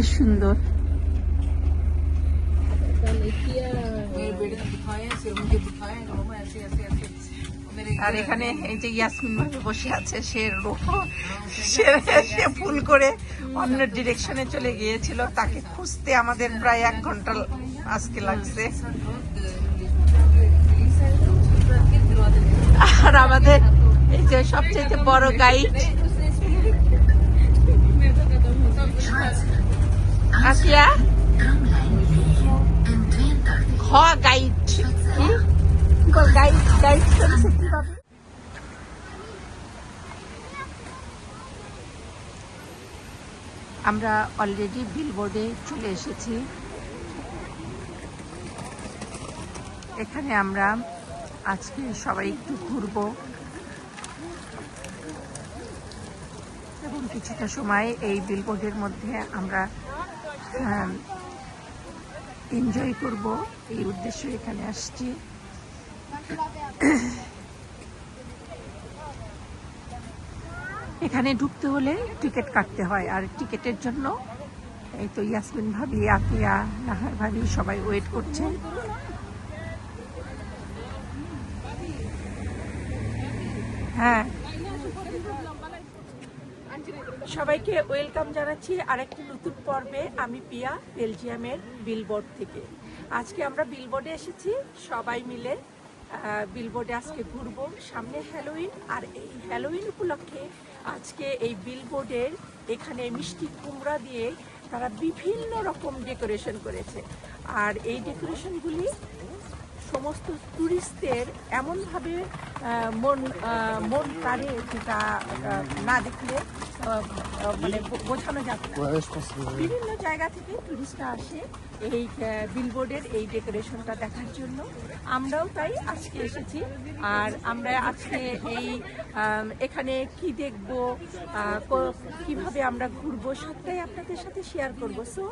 বেশ সুন্দর। আর এখানে এই যে ইয়াসমিন ভাবে বসে আছে, সে সে সে ভুল করে অন্য ডিরেকশনে চলে গিয়েছিল। তাকে খুঁজতে আমাদের প্রায় এক ঘণ্টা আজকে লাগছে। আর আমাদের এই যে সবচেয়ে বড় গাইড হ গাইড গাইড গাইড করছে কীভাবে আমরা অলরেডি বিলবোর্ডে চলে এসেছি। এখানে আমরা আজকে সবাই একটু ঘুরবো। এবং কিছুটা সময় এই বিলবোর্ডের মধ্যে আমরা এনজয় করব, এই উদ্দেশ্যে এখানে আসছি। এখানে ঢুকতে হলে টিকিট কাটতে হয়, আর টিকিটের জন্য এই তো ইয়াসমিন ভাবি, আতিয়া, নাহার ভাবি সবাই ওয়েট করছে। হ্যাঁ সবাইকে ওয়েলকাম জানাচ্ছি আরেকটি নতুন পর্বে। আমি পিয়া, বেলজিয়ামের বিলবোর্ড থেকে। আজকে আমরা বিলবোর্ডে এসেছি, সবাই মিলে। বিলবোর্ডে আজকে ঘুরবো। সামনে হ্যালোইন আর এই হ্যালোইন উপলক্ষে আজকে এই বিলবোর্ডের এখানে মিষ্টি কুমড়া দিয়ে তারা বিভিন্ন রকম ডেকোরেশন করেছে। আর এই ডেকোরেশনগুলি সমস্ত টুরিস্টদের এমনভাবে মন মন যেটা আহ, না দেখলে মানে বোঝানো যাবে না। বিভিন্ন জায়গা থেকে টুরিস্টরা আসে এই বিলবোর্ডের এই ডেকোরেশনটা দেখার জন্য। আমরাও তাই আজকে এসেছি। আর আমরা আজকে এই এখানে কি দেখব কীভাবে আমরা ঘুরবো সবটাই আপনাদের সাথে শেয়ার করব। সো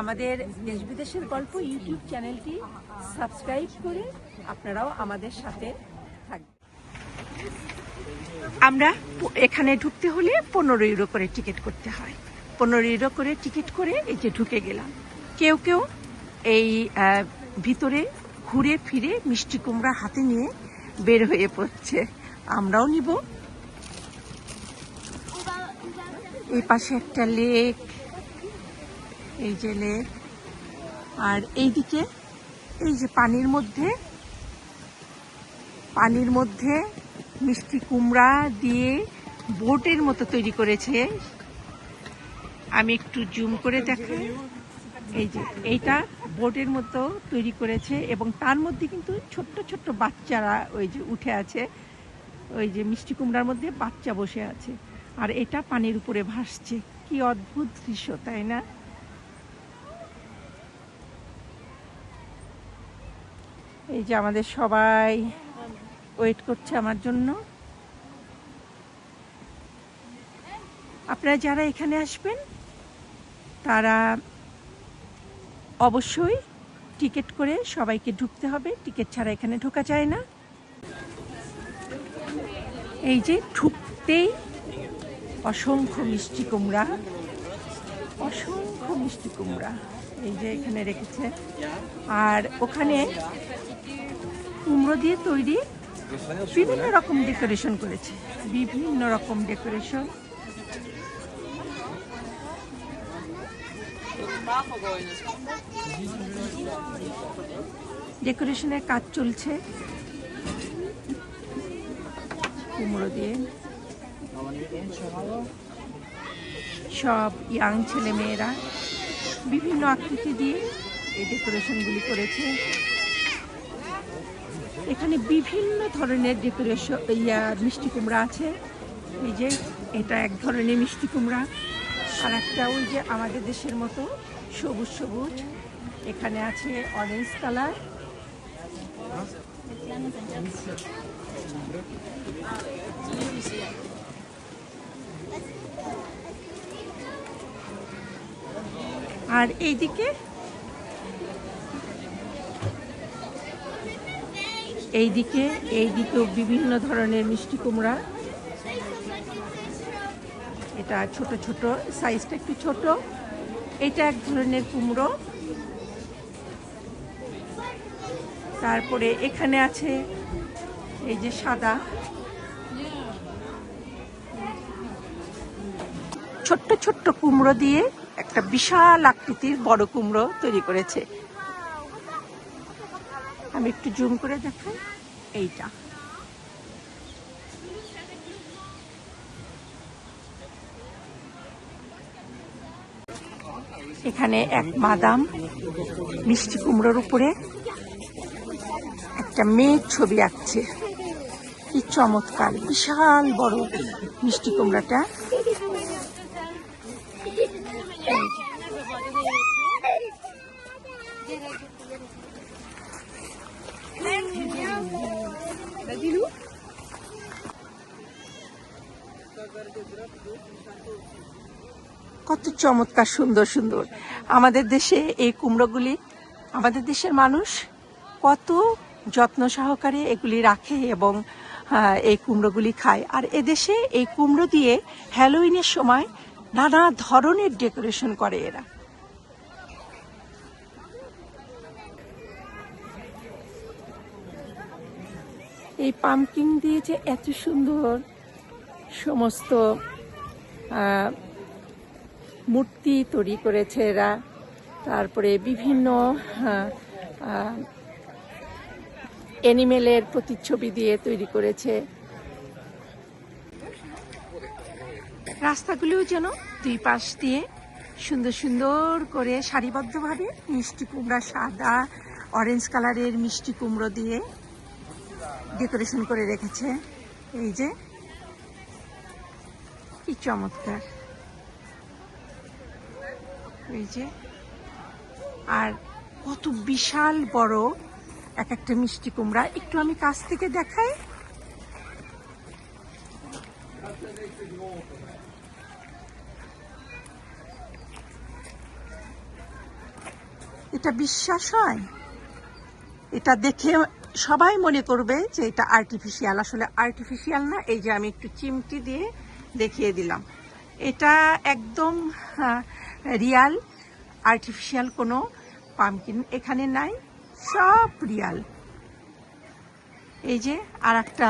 আমাদের দেশ বিদেশের গল্প ইউটিউব চ্যানেলটি সাবস্ক্রাইব করে আপনারাও আমাদের সাথে আমরা এখানে ঢুকতে হলে পনেরো ইউরো করে টিকিট করতে হয়। পনেরো ইউরো করে টিকিট করে এই যে ঢুকে গেলাম। কেউ কেউ এই ভিতরে ঘুরে ফিরে মিষ্টি কুমড়া হাতে নিয়ে বের হয়ে পড়ছে। আমরাও নিব। এই পাশে একটা লেক, এই যে লেক। আর এইদিকে, এই যে পানির মধ্যে পানির মধ্যে মিষ্টি কুমড়া দিয়ে বোটের মতো তৈরি করেছে। আমি একটু জুম করে দেখাই। এই যে, এইটা বোটের মতো তৈরি করেছে এবং তার মধ্যে কিন্তু ছোট্ট ছোট্ট বাচ্চারা ওই যে উঠে আছে। ওই যে মিষ্টি কুমড়ার মধ্যে বাচ্চা বসে আছে। আর এটা পানির উপরে ভাসছে। কি অদ্ভুত দৃশ্য, তাই না? এই যে আমাদের সবাই ওয়েট করছে আমার জন্য। আপনারা যারা এখানে আসবেন, তারা অবশ্যই টিকিট করে সবাইকে ঢুকতে হবে। টিকিট ছাড়া এখানে ঢোকা যায় না। এই যে ঢুকতেই অসংখ্য মিষ্টি কুমড়া। অসংখ্য মিষ্টি কুমড়া এই যে এখানে রেখেছে। আর ওখানে কুমড়ো দিয়ে তৈরি বিভিন্ন রকম ডেকোরেশন করেছে। বিভিন্ন রকম ডেকোরেশন। ডেকোরেশনের কাজ চলছে। কুমড়ো দিয়ে। সব ইয়াং ছেলে মেয়েরা বিভিন্ন আকৃতি দিয়ে এই ডেকোরেশনগুলি করেছে। এখানে বিভিন্ন ধরনের ডেকোরেশন ইয়া, মিষ্টি কুমড়া আছে। এই যে, এটা এক ধরনের মিষ্টি কুমড়া। আর একটা ওই যে আমাদের দেশের মতো সবুজ সবুজ। এখানে আছে অরেঞ্জ কালার আর এইদিকে এইদিকে, এইদিকেও বিভিন্ন ধরনের মিষ্টি কুমড়া। এটা ছোট ছোট, সাইজটা একটু ছোট। এটা এক ধরনের কুমড়ো। তারপরে এখানে আছে এই যে সাদা। ছোট্ট ছোট্ট কুমড়ো দিয়ে একটা বিশাল আকৃতির বড় কুমড়ো তৈরি করেছে। আমি একটু জুম করে দেখাই। এইটা। এখানে এক মাদাম মিষ্টি কুমড়োর উপরে একটা মেয়ের ছবি আঁকছে। কি চমৎকার, বিশাল বড় মিষ্টি কুমড়াটা কত চমৎকার, সুন্দর সুন্দর। আমাদের দেশে এই কুমড়োগুলি আমাদের দেশের মানুষ কত যত্ন সহকারে এগুলি রাখে এবং এই কুমড়োগুলি খায়। আর এদেশে এই কুমড়ো দিয়ে হ্যালোইনের সময় নানা ধরনের ডেকোরেশন করে এরা। এই পামকিন দিয়ে যে এত সুন্দর সমস্ত মূর্তি তৈরি করেছে এরা। তারপরে বিভিন্ন অ্যানিমেলের প্রতিচ্ছবি দিয়ে তৈরি করেছে। রাস্তাগুলিও যেন দুই পাশ দিয়ে সুন্দর সুন্দর করে সারিবদ্ধভাবে মিষ্টি কুমড়া সাদা অরেঞ্জ কালারের মিষ্টি কুমড়ো দিয়ে ডেকোরেশন করে রেখেছে। এই যে, কি চমৎকার। এই যে। আর কত বিশাল বড় এক একটা মিষ্টি কুমড়া। একটু আমি কাছ থেকে দেখাই। এটা বিশ্বাস হয়? এটা দেখে সবাই মনে করবে যে এটা আর্টিফিশিয়াল আসলে আর্টিফিশিয়াল না, এই যে আমি একটু চিমটি দিয়ে দেখিয়ে দিলাম। এটা একদম রিয়াল আর্টিফিশিয়াল কোনো পামকিন এখানে নাই, সব রিয়াল। এই যে আর একটা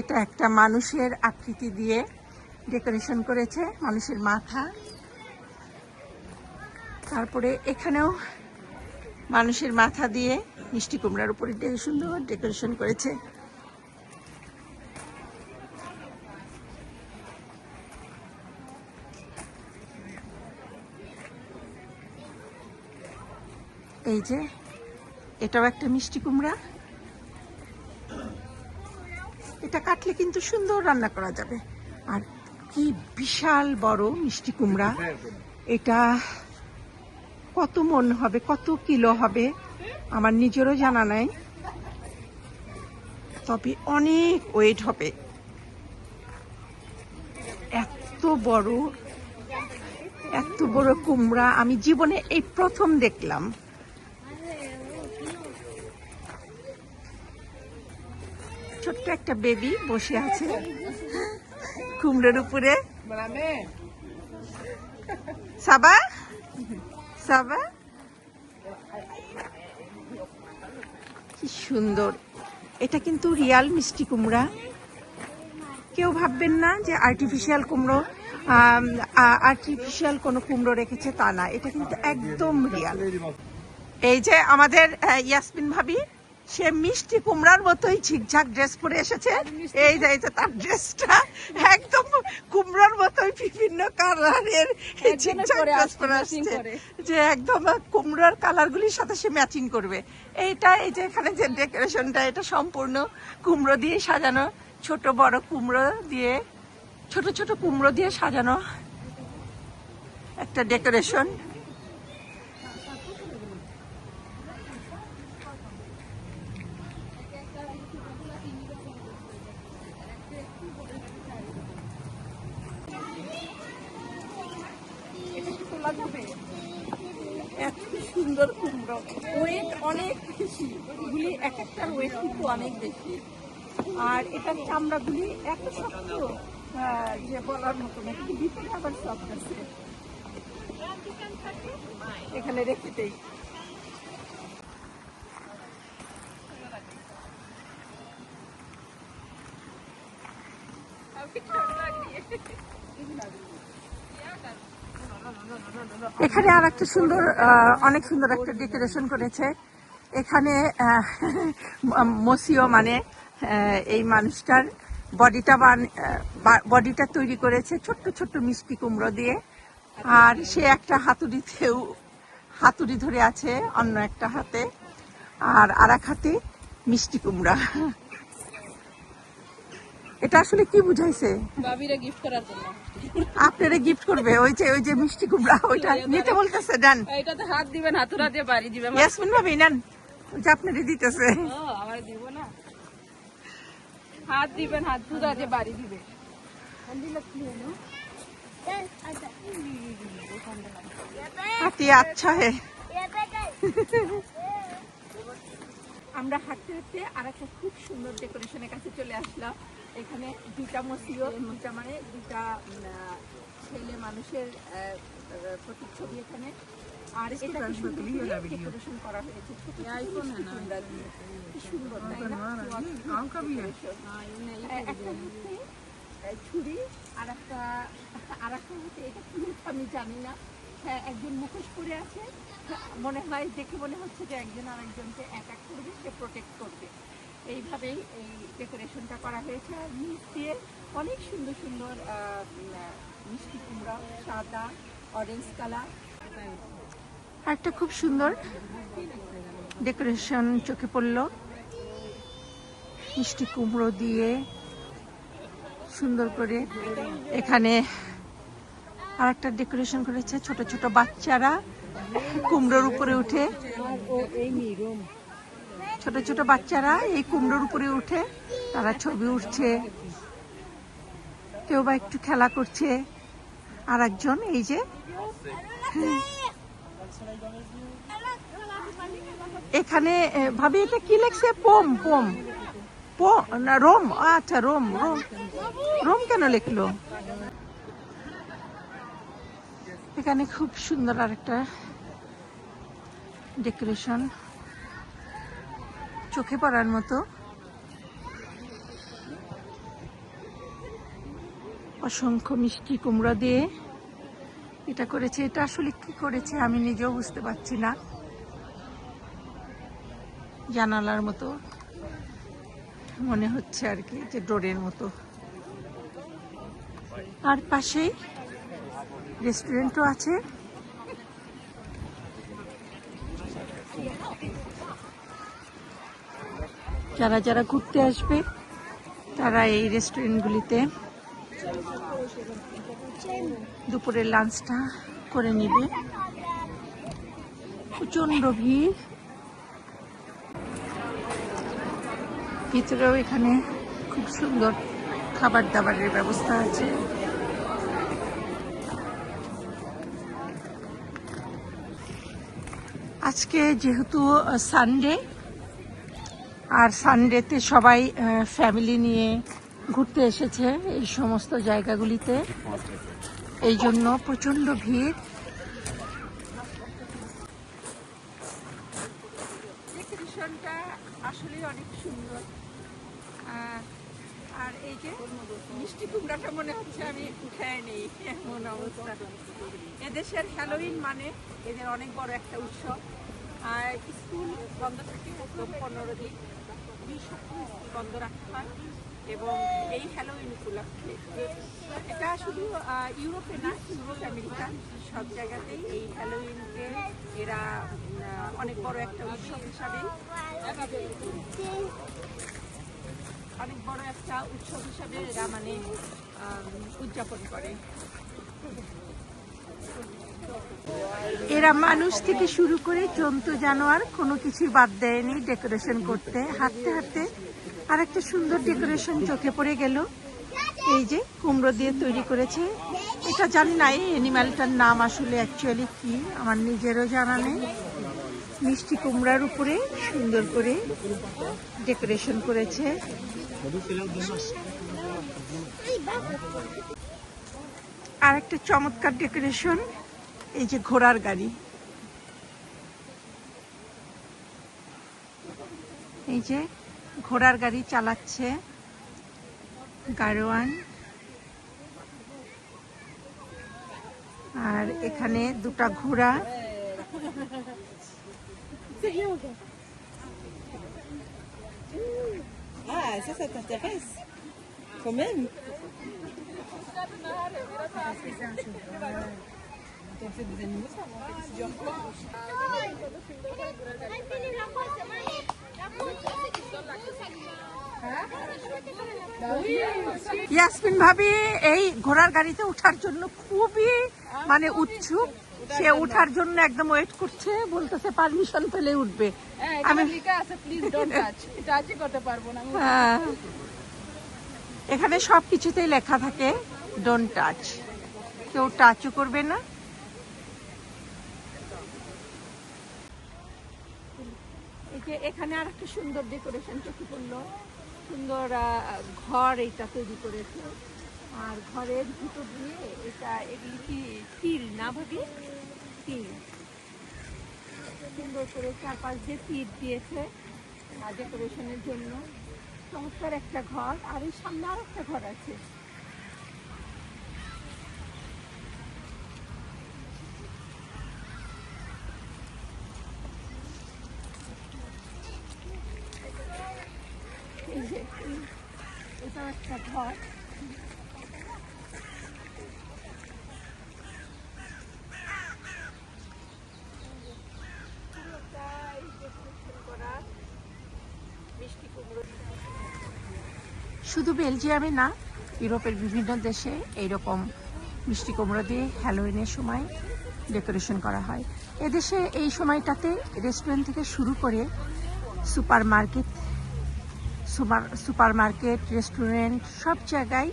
এটা একটা মানুষের আকৃতি দিয়ে ডেকোরেশন করেছে, মানুষের মাথা। তারপরে এখানেও মানুষের মাথা দিয়ে মিষ্টি কুমড়ার উপরে সুন্দর ডেকোরেশন করেছে। এই যে, এটাও একটা মিষ্টি কুমড়া। এটা কাটলে কিন্তু সুন্দর রান্না করা যাবে। আর কি বিশাল বড় মিষ্টি কুমড়া। এটা কত মন হবে, কত কিলো হবে, আমার নিজেরও জানা নাই। তবে অনেক ওয়েট হবে। এত বড় এত বড় কুমড়া আমি জীবনে এই প্রথম দেখলাম ছোট্ট একটা বেবি বসে আছে। কুমড়োর উপরে। সাবা? সাবা? কি সুন্দর। এটা কিন্তু রিয়াল মিষ্টি কুমড়া। কেউ ভাববেন না যে আর্টিফিশিয়াল কুমড়ো আর্টিফিশিয়াল কোনো কুমড়ো রেখেছে তা না, এটা কিন্তু একদম রিয়াল। এই যে আমাদের ইয়াসমিন ভাবি সে মিষ্টি কুমড়ার মতোই ঝিকঝাক ড্রেস পরে এসেছে। এই যে তার ড্রেসটা একদম কুমড়ার মতোই বিভিন্ন কালারের ঝিকঝাক ড্রেস পরে আসছে। যে একদম কুমড়ার কালারগুলির সাথে সে ম্যাচিং করবে। এইটা এই যে এখানে যে ডেকোরেশনটা এটা সম্পূর্ণ কুমড়ো দিয়ে সাজানো। ছোট বড় কুমড়ো দিয়ে ছোট ছোট কুমড়ো দিয়ে সাজানো। একটা ডেকোরেশন এত সুন্দর কুমড়ো ওয়েট অনেক বেশি এগুলি এক একটার ওয়েট কিন্তু অনেক বেশি আর এটার চামড়াগুলি এত শক্ত যে বলার মতো না, কিন্তু ভিতরে আবার আছে। এখানে রেখে এখানে আর একটা সুন্দর অনেক সুন্দর একটা ডেকোরেশন করেছে। এখানে মসিও মানে এই মানুষটার বডিটা বান বডিটা তৈরি করেছে ছোট্ট ছোট্ট মিষ্টি কুমড়ো দিয়ে। আর সে একটা হাতুড়িতেও হাতুড়ি ধরে আছে অন্য একটা হাতে। আর আর এক হাতে মিষ্টি কুমড়া। এটা আসলে কি বুঝাইছে? বাবিরা গিফট করার জন্য। আপনারা গিফট করবে ওই যে ওই যে মিষ্টি কুমড়া ওইটা নিতে বলতেছে ডান এটাতে হাত দিবেন হাতুরা দিয়ে বাড়ি দিবেন। ইয়াসমিন ভাবি নেন। ওই যে আপনারে দিতেছে। ও আমার দিব না। হাত দিবেন হাত দুধা দিয়ে বাড়ি দিবে। হাতি আচ্ছা হে। আমরা হাঁটতে হাঁটতে আর একটা খুব সুন্দর ডেকোরেশনের কাছে চলে আসলাম। এখানে দুটা মসিও দুটা মানে দুটা ছেলে মানুষের প্রতিচ্ছবি এখানে। আর এটা কি সুন্দর ডেকোরেশন করা হয়েছে ছোট ছোট মিষ্টি দিয়ে। কি সুন্দর তাই না? decoration। আহ, একটা হচ্ছে ছুরি আর একটা আর একটা হচ্ছে এটা কি আমি জানি না। হ্যাঁ একজন মুখোশ পরে আছে। মনে হয় দেখে মনে হচ্ছে যে একজন আর আরেকজনকে অ্যাটাক করবে সে প্রোটেক্ট করবে। এইভাবেই এই ডেকোরেশনটা করা হয়েছে। আর নিচ দিয়ে অনেক সুন্দর সুন্দর আহ, মিষ্টি কুমড়া সাদা অরেঞ্জ কালার একটা খুব সুন্দর ডেকোরেশন চোখে পড়ল। মিষ্টি কুমড়ো দিয়ে সুন্দর করে এখানে আর একটা ডেকোরেশন করেছে ছোট ছোট বাচ্চারা কুমড়োর উপরে উঠে। ছোট ছোট বাচ্চারা এই কুমড়োর উপরে উঠে তারা ছবি উঠছে। কেউ বা একটু খেলা করছে। আর একজন এই যে এখানে ভাবি, এটা কি লেখছে? পোম পোম। না, রোম। আচ্ছা রোম রোম। রোম কেন লিখলো? এখানে খুব সুন্দর আর একটা ডেকোরেশন। চোখে পড়ার মতো। অসংখ্য মিষ্টি কুমড়া দিয়ে। এটা করেছে, এটা আসলে কি করেছে আমি নিজেও বুঝতে পারছি না। জানালার মতো মনে হচ্ছে আর কি, যে ডোরের মতো। আর পাশেই রেস্টুরেন্টও আছে। যারা যারা ঘুরতে আসবে, তারা এই রেস্টুরেন্টগুলিতে দুপুরের লাঞ্চটা করে নিবে। প্রচণ্ড ভিড়। ভিতরেও এখানে খুব সুন্দর খাবার দাবারের ব্যবস্থা আছে। আজকে যেহেতু সানডে আর সানডেতে সবাই ফ্যামিলি নিয়ে ঘুরতে এসেছে এই সমস্ত জায়গাগুলিতে। এই জন্য প্রচণ্ড ভিড়। অনেক সুন্দর। আর এই যে মিষ্টি মনে হচ্ছে আমি নেই, এমন এদেশের হ্যালোইন মানে এদের অনেক বড় একটা উৎসব। আর স্কুল বন্ধ থাকে পনেরো দিন। বন্ধ রাখা হয়। এবং এই হ্যালোইন উপলক্ষে এটা শুধু ইউরোপে না ইউরোপ আমেরিকা, সব জায়গাতেই এই হ্যালোইনকে এরা অনেক বড় একটা উৎসব হিসাবে অনেক বড় একটা উৎসব হিসাবে এরা মানে উদযাপন করে। এরা মানুষ থেকে শুরু করে জন্তু, জানোয়ার কোনো কিছুই বাদ দেয়নি, ডেকোরেশন করতে, হাঁটতে হাঁটতে আর একটা সুন্দর ডেকোরেশন চোখে পড়ে গেল। এই যে কুমড়ো দিয়ে তৈরি করেছে। এটা জানি না এই অ্যানিম্যালটার নাম আসলে অ্যাকচুয়ালি কি, আমার নিজেরও জানা নেই। মিষ্টি কুমড়ার উপরে সুন্দর করে ডেকোরেশন করেছে। আর একটা চমৎকার ডেকোরেশন, এই যে ঘোড়ার গাড়ি। এই যে ঘোড়ার গাড়ি চালাচ্ছে গাড়োয়ান আর এখানে দুটা ঘোড়া Ah, ça, ça t'intéresse Quand même des animaux, ça Yasmin ভাবি এই ঘোড়ার গাড়িতে ওঠার জন্য খুবই মানে উৎসুক। সে ওঠার জন্য একদম ওয়েট করছে বলতেছে পারমিশন পেলে উঠবে। হ্যাঁ, আমি হ্যাঁ। এখানে সব কিছুতেই লেখা থাকে ডোন্ট টাচ কেউ টাচও করবে না। যে এখানে আর একটা সুন্দর ডেকোরেশন চোখে পড়ল। সুন্দর ঘর এইটা তৈরি করেছে। আর ঘরের ভিতর দিয়ে এটা এগুলি কি, তিল না ভাবি? তিল। সুন্দর করে চারপাশ দিয়ে তীর দিয়েছে ডেকোরেশনের জন্য। চমৎকার একটা ঘর। আর এই সামনে আর একটা ঘর আছে এই যে, এই- এটাও শুধু বেলজিয়ামে না, ইউরোপের বিভিন্ন দেশে এইরকম মিষ্টি কুমড়ো দিয়ে হ্যালোইনের সময় ডেকোরেশন করা হয়। এদেশে এই সময়টাতে রেস্টুরেন্ট থেকে শুরু করে super market super super market restaurant, সব জায়গায়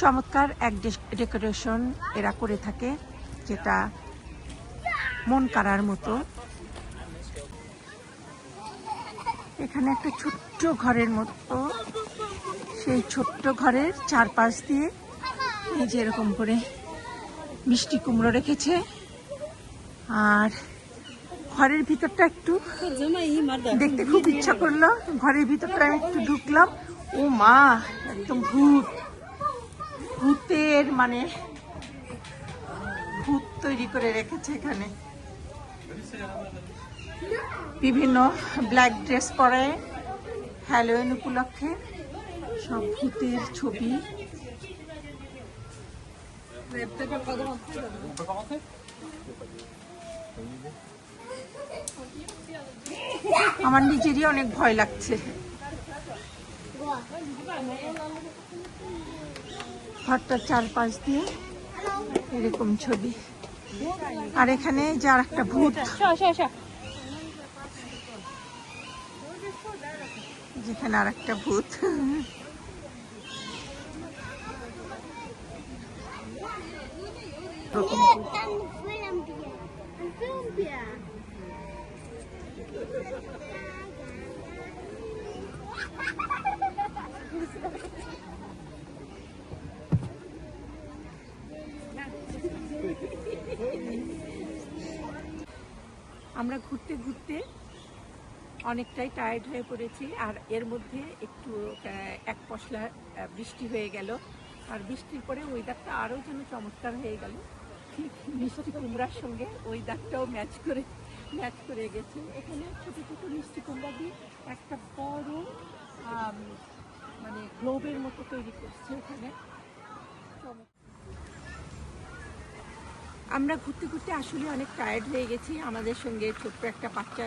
চমৎকার এক ডেকোরেশন এরা করে থাকে, যেটা মন কাড়ার মতো। এখানে একটা ছোট্ট ঘরের মতো, সেই ছোট্ট ঘরের চারপাশ দিয়ে এই যে এরকম করে মিষ্টি কুমড়ো রেখেছে। আর ঘরের ভিতরটা একটু দেখতে খুব ইচ্ছা করল। ঘরের ভিতরটা আমি একটু ঢুকলাম। ও মা, একদম ভূত। ভূতের মানে ভূত তৈরি করে রেখেছে এখানে। বিভিন্ন ব্ল্যাক ড্রেস পরে হ্যালোইন উপলক্ষে সব ভূতের ছবি। আমার নিজেরই অনেক ভয় লাগছে। ঘরটার চারপাশ দিয়ে এরকম ছবি। আর এখানে যার একটা ভূত। যেখানে আর একটা ভূত। wir. আমরা ঘুরতে ঘুরতে অনেকটাই টায়ার্ড হয়ে পড়েছি, আর এর মধ্যে একটু এক পশলা বৃষ্টি হয়ে গেল। আর বৃষ্টির পরে ওয়েদারটা আরও যেন চমৎকার হয়ে গেল। ঠিক মিষ্টি কুমড়ার সঙ্গে ওয়েদারটাও ম্যাচ করে ম্যাচ করে গেছে। এখানে ছোটো ছোটো মিষ্টি কুমড়া দিয়ে একটা বড় মানে গ্লোবের মতো তৈরি করছে চমৎকার আমরা ঘুরতে ঘুরতে আসলে অনেক টায়ার্ড হয়ে গেছি। আমাদের সঙ্গে ছোট্ট একটা বাচ্চা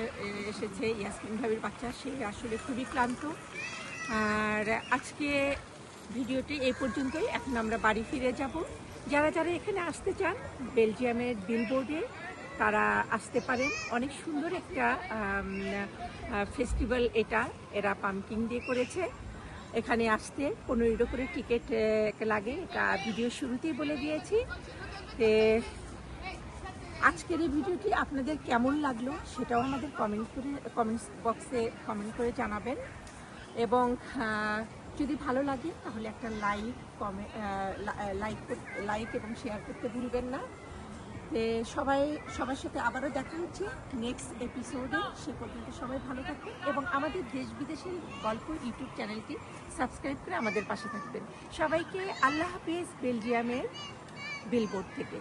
এসেছে ইয়াসমিন ভাবির বাচ্চা। সে আসলে খুবই ক্লান্ত। আর আজকে ভিডিওটি এই পর্যন্তই। এখন আমরা বাড়ি ফিরে যাব। যারা যারা এখানে আসতে চান, বেলজিয়ামের বিলবোর্ডে তারা আসতে পারেন। অনেক সুন্দর একটা ফেস্টিভ্যাল এটা। এরা পাম্পিং দিয়ে করেছে। এখানে আসতে পনেরো ইউরো করে টিকিট লাগে। এটা ভিডিও শুরুতেই বলে দিয়েছি। তে, আজকের এই ভিডিওটি আপনাদের কেমন লাগল সেটাও আমাদের কমেন্ট করে কমেন্টস বক্সে কমেন্ট করে জানাবেন। এবং যদি ভালো লাগে তাহলে একটা লাইক কমে লাইক লাইক এবং শেয়ার করতে ভুলবেন না। সবাই, সবার সাথে আবারও দেখা হচ্ছে নেক্সট এপিসোডে সে পর্যন্ত সবাই ভালো থাকবেন এবং আমাদের দেশ বিদেশের গল্প ইউটিউব চ্যানেলটি সাবস্ক্রাইব করে আমাদের পাশে থাকবেন। সবাইকে আল্লাহ হাফিজ, বেলজিয়ামের বিলবোর্ড থেকে।